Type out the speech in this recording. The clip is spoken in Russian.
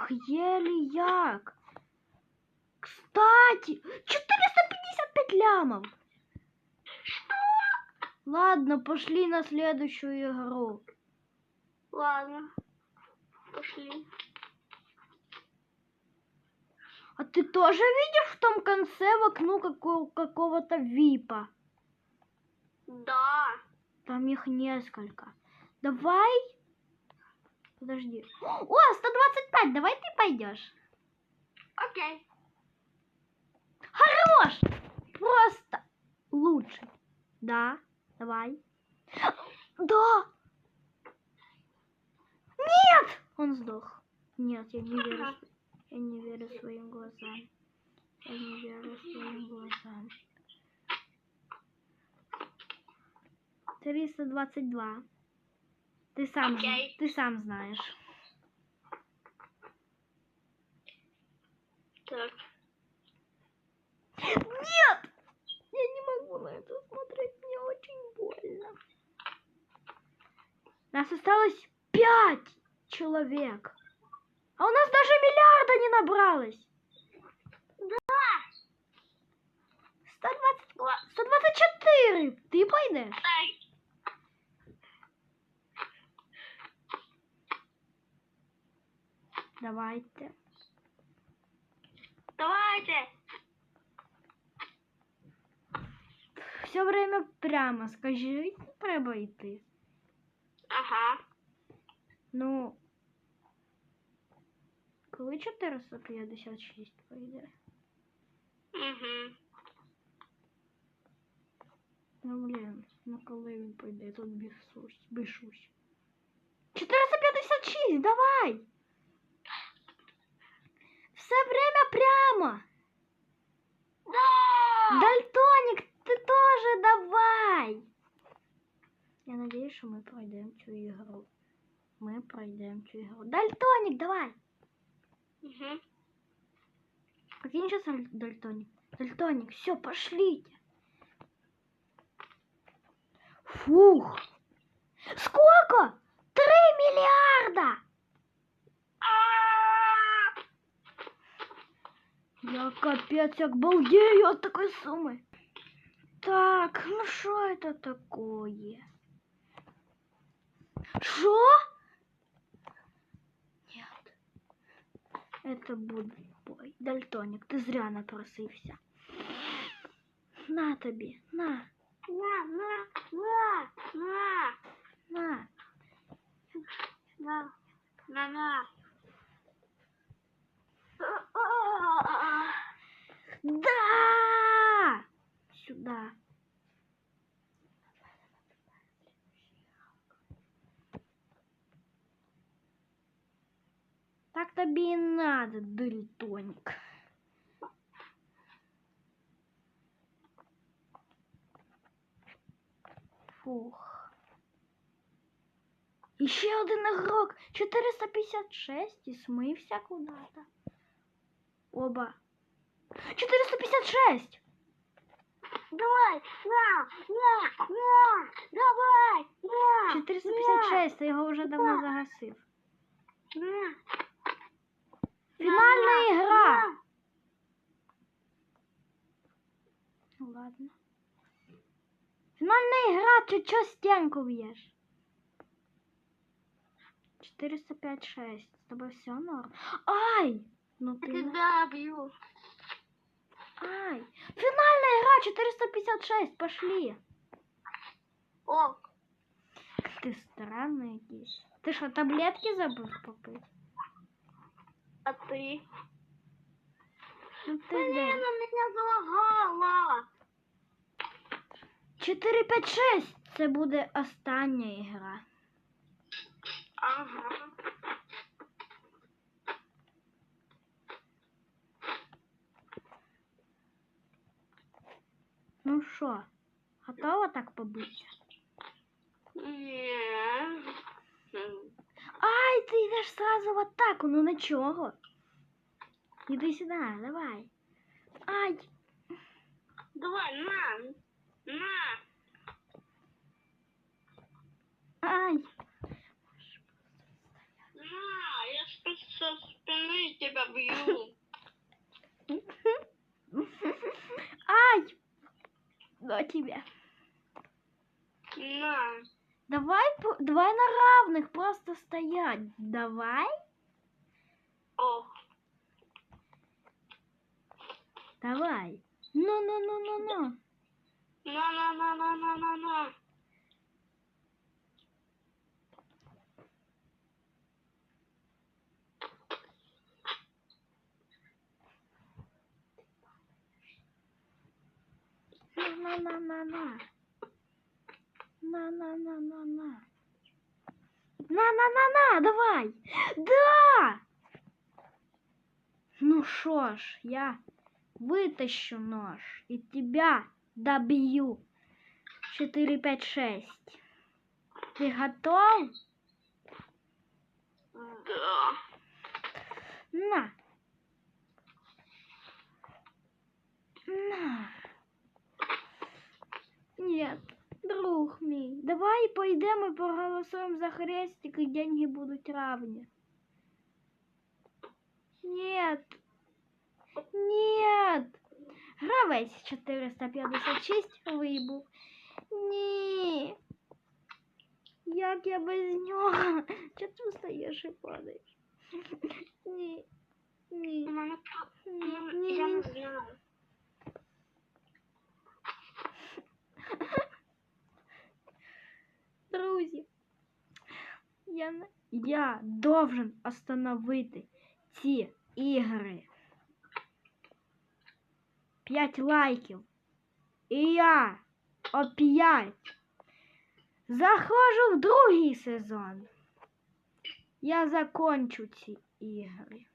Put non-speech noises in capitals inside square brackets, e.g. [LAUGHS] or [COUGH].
Фух, еле як. Кстати, 455 лямов. Что? Ладно, пошли на следующую игру. Ладно. Пошли. А ты тоже видишь в том конце в окну како- какого-то випа? Да. Там их несколько. Давай. Подожди. О, 125, давай ты пойдешь. Окей. Хорош! Просто лучше. Да, давай. Да. Нет! Он сдох. Нет, я не верю. Ага. Я не верю своим глазам. Я не верю своим глазам. 322. Ты сам, Окей. ты сам знаешь. Так. Нет! Я не могу на это смотреть, мне очень больно. Нас осталось пять человек. А у нас даже миллиарда не набралось. Да. 120, Ла- 124. Ты пойдешь? Ай. Давайте. Давайте. Все время прямо скажи, треба йти. Ага. Ну, коли 456 пойде? Угу. Ну, блін, ну коли він пойде, я тут бішусь, бішусь. 456, давай! Все время прямо! Да. Дальтоник, ты тоже давай! Я надеюсь, что мы пройдем цю игру. Мы пройдем цю игру. Дальтоник, давай! Угу. Прикинь, сейчас Дальтоник. Дальтоник, все, пошлите. Фух. Сколько? Три миллиарда! А. Я капец, як балдею от такой суммы. Так, ну что это такое? Что? Нет. Это будет бой. Дальтоник, ты зря напросився. На тобі, на, На, на, на, на, на. на, на. Да! Сюда. Так тобі і надо, дельтоник. Фух. Еще один игрок. 456 и смывся куда-то. Оба. 456! Давай, на, на, на, давай, на. 456, ти його вже давно загасив. На. Фінальна На, ігра! на. Ну ладно. Фінальна ігра, ти чо стінку б'єш? 405-6. З тобою все норм. Ай! Ну, ты... Тебя бью. Ай. Финальная игра 456. Пошли. О. Ты странная здесь. Ты что, таблетки забыл попить? А ты? Ну, ты Блин, да. меня залагала. 4, 5, 6. Це буде остання ігра. Ага. Ну що, готова так побитися? Не. Ай, ти йдеш сразу в атаку, ну нічого. Іди сюди, давай. Ай, Давай, на. На. ай. На. Я ж со спины тебя бью. [LAUGHS] Ай! На тебя. На. Давай, давай на равных просто стоять. Давай. О, Давай. Ну, ну, ну, ну, ну. на, на, на, на, на, на, на. На, на, на, на, на. На, на, на, на, на. На, на, на, на, давай. Да! Ну шо ж, я вытащу нож и тебя добью. 4, 5, 6. Ты готов? Да. На. На. Нет, друг мій, давай пойдемо і проголосуємо за хрестик і деньги будуть равні. Нет. Нет. Гравець 456 вибув. Ні. Як я без нього? Чого ти встаєш і падаєш? Ні. Ні. У мене Ні. ні, я не Ні. Я, я должен остановити ці ігри. П'ять лайків. І я опять заходжу в другий сезон. Я закончу ці ігри.